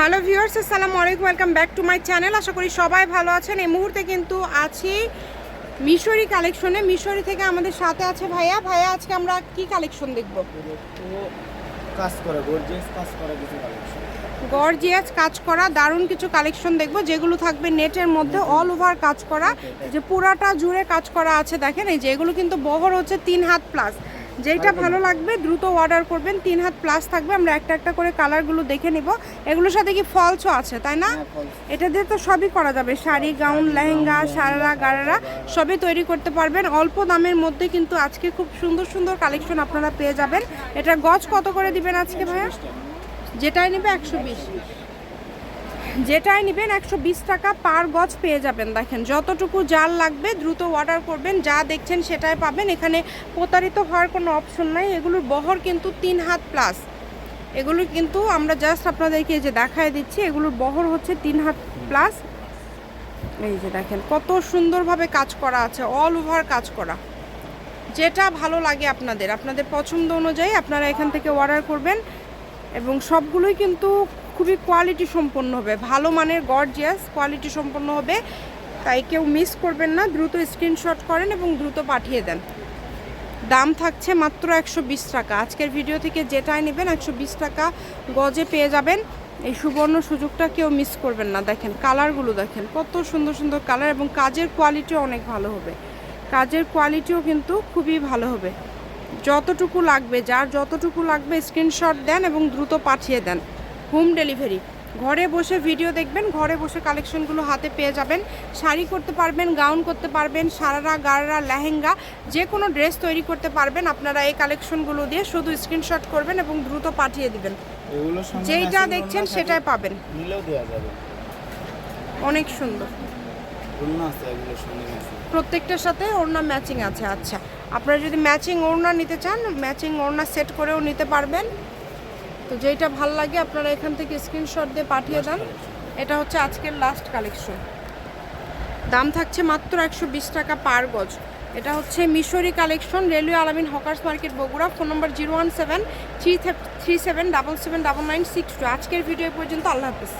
Hello viewers আসসালামু আলাইকুম welcome back to my channel. আশা করি সবাই ভালো আছেন। এই মুহূর্তে কিন্তু আছি মিশরি কালেকশনে মিশরি থেকে আমাদের সাথে আছে ভাইয়া। ভাইয়া আজকে আমরা কি কালেকশন দেখব? কাজ করে গর্জিয়াস কাজ করে কিছু কালেকশন। গর্জিয়াস কাজ করা দারুণ কিছু কালেকশন দেখব যেগুলো থাকবে নেটের মধ্যে অল ওভার কাজ করা। যে পুরাটা জুড়ে কাজ করা আছে দেখেন এই যে এগুলো কিন্তু বহর হচ্ছে তিন হাত প্লাস যেটা ভালো লাগবে দ্রুত অর্ডার করবেন। তিন হাত প্লাস থাকবে। আমরা একটা একটা করে কালারগুলো দেখে নিব। এগুলোর সাথে কি ফলসও আছে তাই না? এটা দিয়ে তো সবই করা যাবে। শাড়ি গাউন লেহেঙ্গা সারারা গারারা সবই তৈরি করতে পারবেন। অল্প দামের মধ্যে কিন্তু আজকে খুব সুন্দর সুন্দর কালেকশন আপনারা পেয়ে যাবেন। এটা গজ কত করে দিবেন আজকে ভাইয়া? যেটাই নেবে একশো বিশ। যেটাই নেবেন একশো বিশ টাকা পার গজ পেয়ে যাবেন, দেখেন। যতটুকু জাল লাগবে দ্রুত অর্ডার করবেন, যা দেখছেন সেটাই পাবেন। এখানে প্রতারিত হওয়ার কোনো অপশন নাই। এগুলোর বহর কিন্তু তিন হাত প্লাস এগুলো কিন্তু আমরা জাস্ট আপনাদেরকে এই যে দেখায় দিচ্ছি, এগুলোর বহর হচ্ছে তিন হাত প্লাস এই যে দেখেন, কত সুন্দরভাবে কাজ করা আছে অল ওভার কাজ করা। যেটা ভালো লাগে আপনাদের আপনাদের পছন্দ অনুযায়ী আপনারা এখান থেকে অর্ডার করবেন। এবং সবগুলোই কিন্তু খুবই কোয়ালিটি সম্পন্ন হবে। ভালো মানের গর্জিয়াস কোয়ালিটি সম্পন্ন হবে। তাই কেউ মিস করবেন না, দ্রুত স্ক্রিনশট করেন এবং দ্রুত পাঠিয়ে দেন। দাম থাকছে মাত্র একশো বিশ টাকা। আজকের ভিডিও থেকে যেটাই নেবেন, একশো বিশ টাকা গজে পেয়ে যাবেন। এই সুবর্ণ সুযোগটা কেউ মিস করবেন না। দেখেন কালারগুলো দেখেন, কত সুন্দর সুন্দর কালার এবং কাজের কোয়ালিটিও অনেক ভালো হবে। কাজের কোয়ালিটিও কিন্তু খুবই ভালো হবে। যতটুকু লাগবে, যার যতটুকু লাগবে স্ক্রিনশট দেন এবং দ্রুত পাঠিয়ে দেন। Home delivery. ঘরে বসে ভিডিও দেখবেন ঘরে বসে কালেকশনগুলো হাতে পেয়ে যাবেন। শাড়ি করতে পারবেন গাউন করতে পারবেন সারারা গাররা লেহেঙ্গা যে কোনো ড্রেস তৈরি করতে পারবেন। আপনারা এই কালেকশনগুলো দিয়ে শুধু স্ক্রিনশট করবেন এবং দ্রুত পাঠিয়ে দিবেন। যেইটা দেখছেন সেটাই পাবেন। অনেক সুন্দর। প্রত্যেকটার সাথে ওড়না ম্যাচিং আছে আচ্ছা। আপনারা যদি ম্যাচিং ওড়না নিতে চান ম্যাচিং ওড়না সেট করেও নিতে পারবেন। তো যেটা ভালো লাগে, আপনারা এখান থেকে স্ক্রিনশট দিয়ে পাঠিয়ে দেন। এটা হচ্ছে আজকের লাস্ট কালেকশন দাম থাকছে মাত্র একশো বিশ টাকা পার গজ। এটা হচ্ছে Mishri collection railway Alamin hawkers market Bogura phone number zero one seven three three seven double seven double nine six two আজকের ভিডিও পর্যন্ত, আল্লাহ হাফিজ।